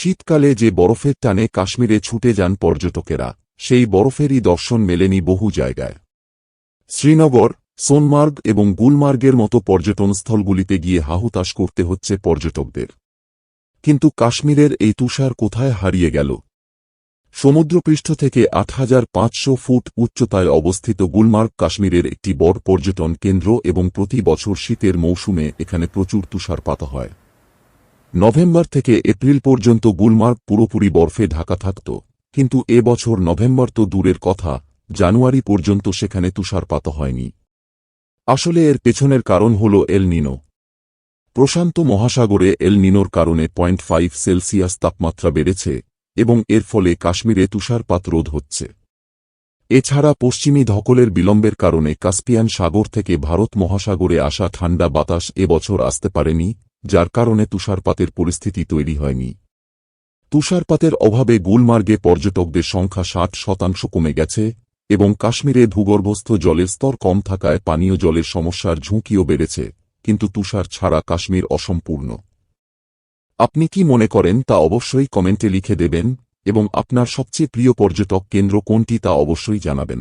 শীতকালে যে বরফের টানে কাশ্মীরে ছুটে যান পর্যটকেরা, সেই বরফেরই দর্শন মেলেনি বহু জায়গায়। শ্রীনগর, সোনমার্গ এবং গুলমার্গের মতো পর্যটনস্থলগুলিতে গিয়ে হাহুতাশ করতে হচ্ছে পর্যটকদের। কিন্তু কাশ্মীরের এই তুষার কোথায় হারিয়ে গেল? সমুদ্রপৃষ্ঠ থেকে আট হাজার পাঁচশো ফুট উচ্চতায় অবস্থিত গুলমার্গ কাশ্মীরের একটি বড় পর্যটন কেন্দ্র এবং প্রতি বছর শীতের মৌসুমে এখানে প্রচুর তুষারপাত হয়। নভেম্বর থেকে এপ্রিল পর্যন্ত গুলমার্গ পুরোপুরি বরফে ঢাকা থাকত। কিন্তু এ বছর নভেম্বর তো দূরের কথা, জানুয়ারি পর্যন্ত সেখানে তুষারপাত হয়নি। আসলে এর পেছনের কারণ হল এল নিনো। প্রশান্ত মহাসাগরে এল নিনোর কারণে পয়েন্ট ফাইভ সেলসিয়াস তাপমাত্রা বেড়েছে এবং এর ফলে কাশ্মীরে তুষারপাত রোধ হচ্ছে। এছাড়া পশ্চিমী ধকলের বিলম্বের কারণে কাস্পিয়ান সাগর থেকে ভারত মহাসাগরে আসা ঠান্ডা বাতাস এবছর আসতে পারেনি যার কারণে তুষারপাতের পরিস্থিতি তৈরি হয়নি। তুষারপাতের অভাবে গুলমার্গে পর্যটকদের সংখ্যা ষাট শতাংশ কমে গেছে এবং কাশ্মীরে ভূগর্ভস্থ জলের স্তর কম থাকায় পানীয় জলের সমস্যার ঝুঁকিও বেড়েছে, কিন্তু তুষার ছাড়া কাশ্মীর অসম্পূর্ণ। আপনি কি মনে করেন তা অবশ্যই কমেন্টে লিখে দেবেন এবং আপনার সবচেয়ে প্রিয় পর্যটক কেন্দ্র কোনটি তা অবশ্যই জানাবেন।